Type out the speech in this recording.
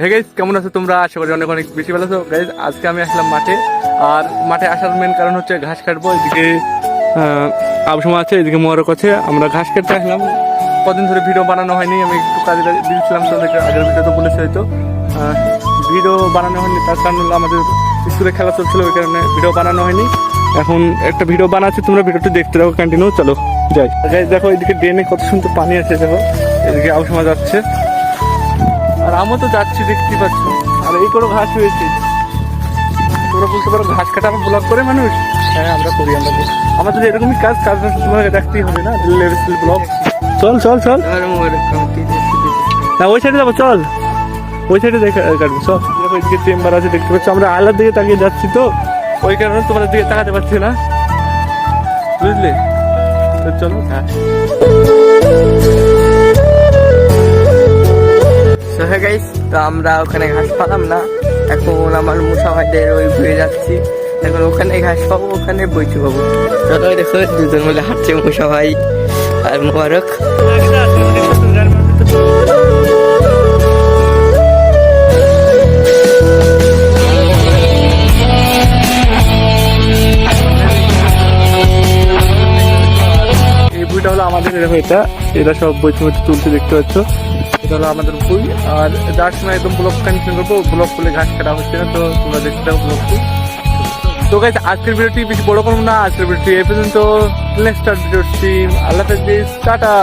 Hey guys কেমন আছো তোমরা? আশা করি অনেক অনেক বেশি ভালো আছো। গাইজ আজকে আমি আসলাম মাঠে। আর মাঠে আসার মেন কারণ হচ্ছে ঘাস কাটবো। এদিকে আবসমা আছে, এদিকে মোয়ারক আছে। আমরা ঘাস কাটতে আসলাম। কদিন ধরে ভিডিও বানানো হয়নি। আমি একটু কাজে দিয়েছিলাম তোমাদেরকে আগের ভিডিও তো বলেছি হয়তো। ভিডিও বানানো হয়নি, তার কারণ হলো আমাদের স্কুলে খেলা চলছিল, ওই কারণে ভিডিও বানানো হয়নি। এখন একটা ভিডিও বানাচ্ছি, তোমরা ভিডিওটি দেখতে থাকো কন্টিনিউ চলো, যাই। দেখো, এদিকে ড্রেনে কত সুন্দর পানি আছে, দেখো। এদিকে আবসমা যাচ্ছে। আর আমিও তো যাচ্ছি দেখতে পাচ্ছ। আর এই করে ঘাস হয়েছে। তোমরা বলতে পারো ঘাস কাটা আমার ব্লগ করে মানুষ? হ্যাঁ আমরা করি আমরা। আমার এরকমই কাজ কাজ তোমাকে দেখতেই হবে না ব্লগ চল চল চল। না ওই সাইডে যাব চল। ওই সাইডে দেখে কাটবো চল। দেখো এদিকে চেম্বার আছে দেখতে পাচ্ছ আমরা আলার দিকে তাকিয়ে যাচ্ছি তো। ওই কারণে তোমাদের দিকে তাকাতে পারছি না। বুঝলে? তো চলো হ্যাঁ। সো হ্যাঁ গাইস তো আমরা ওখানে ঘাস পালাম না। এখন আমার মুসা ভাইদের ওই ঘুরে যাচ্ছি। এখন ওখানে ঘাস পাবো, ওখানে বইতে পাবো চলো দেখো, দুজন মিলে হাঁটছে মুসা ভাই আর মোবারক। বইটা হলো আমাদের এরকম এটা এটা সব বই তুমি তুলতে দেখতে পাচ্ছ। এটা হলো আমাদের বই আর যার সময় একদম ব্লক কানেকশন করব ব্লক খুলে ঘাস কাটা হচ্ছে না, তো তোমরা দেখতে থাকো ব্লক তো গাইজ আজকের ভিডিওটি বেশি বড় করব না, আজকের ভিডিওটি এ পর্যন্ত। নেক্সট ভিডিওটি আল্লাহ হাফেজ, টাটা।